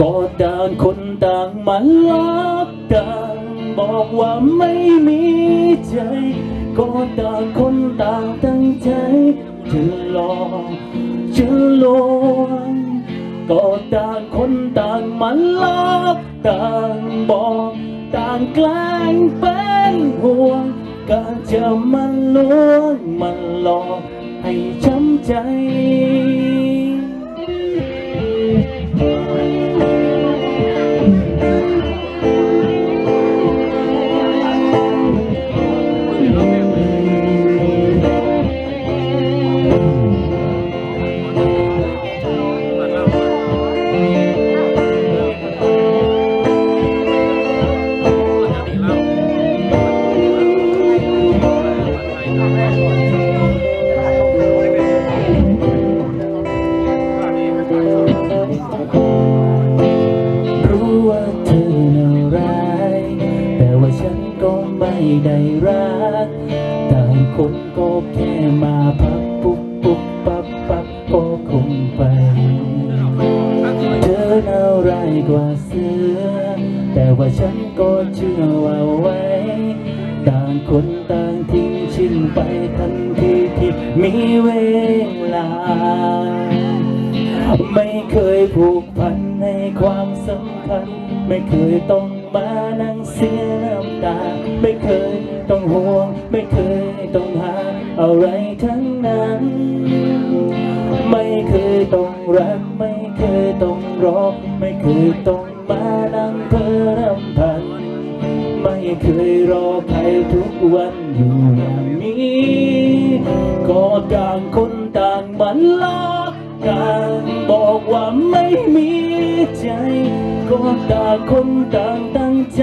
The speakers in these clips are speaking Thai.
ก็ต่างคนต่างมาลักต่างบอกว่าไม่มีใจ ก็ต่างคนต่างตั้งใจจะหลอกจะลวงก็ต่างคนต่างมาลักต่างบอกต่างแกล้งเป็นห่วงการจะมันลวงมันหลอกให้ช้ำ ใจ ไม่ได้รักต่างคนก็แค่มาพักปุ๊บปุ๊บปั๊บปั๊บก็คงไป เธอน่าร้ายกว่าเสือ แต่ว่าฉันก็เชื่อว่าไว้ ต่างคนต่างทิ้งชินไปทันทีที่มีเวลา ไม่เคยผูกพันในความสำคัญ ไม่เคยต้องมานั่งเสีย ตา ไม่เคยต้องห่วง ไม่เคยต้องหาอะไรทั้งนั้น ไม่เคยต้องรัก ไม่เคยต้องรอไม่เคยต้องมานั่งเพ้อรำพัน ไม่เคยรอใครทุกวันอยู่อย่างนี้ก็ต่างคนต่างมันลักกันบอกว่าไม่มีใจ ก็ต่างคนต่างตั้งใจ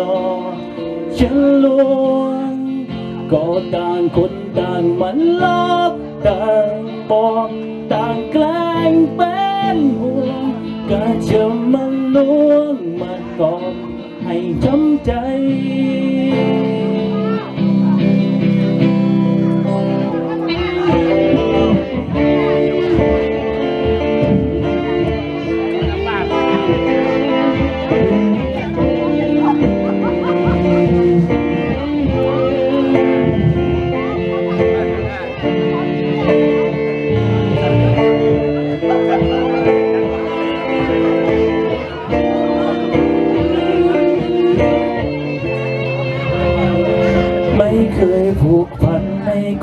ลอกจะล้วงก็ต่างคนต่างมันลักต่างปอกต่างแกล้งเป็นห่วงก็จะมันล้วงมันกอบให้จำใจ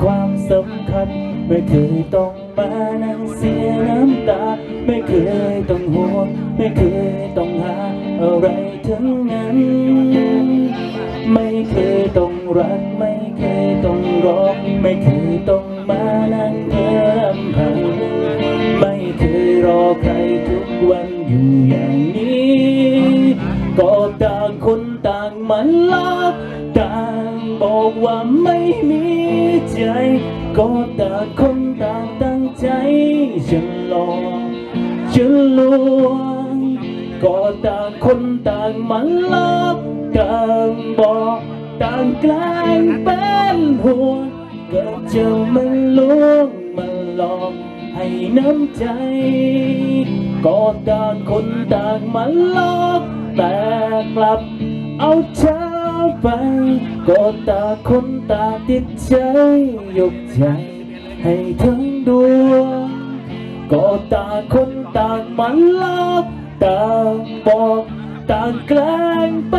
ความสำคัญ ไม่เคยต้องมานั่งเสียน้ำตา ไม่เคยต้องห่วงไม่เคยต้องหาอะไรทั้งนั้น ไม่เคยต้องรัก ไม่เคยต้องร้อง ไม่เคยต้อง มันลักต่างบอกว่าไม่มีใจ ก็ต่างคนต่างตั้งใจจะหลอกจะลวงก็ต่างคนต่างมันลักต่างบอกต่างกล้งเป็นห่วงก็จะมันลวงมันหลอกให้น้ำใจ ก็ต่างคนต่างมันลักแต่กลับ เอาเธอไปก็ตาคนตาติดใจยกใจให้ทั้งดวงก็ตาคนตามันลอกตาบอกตาแกล้งไป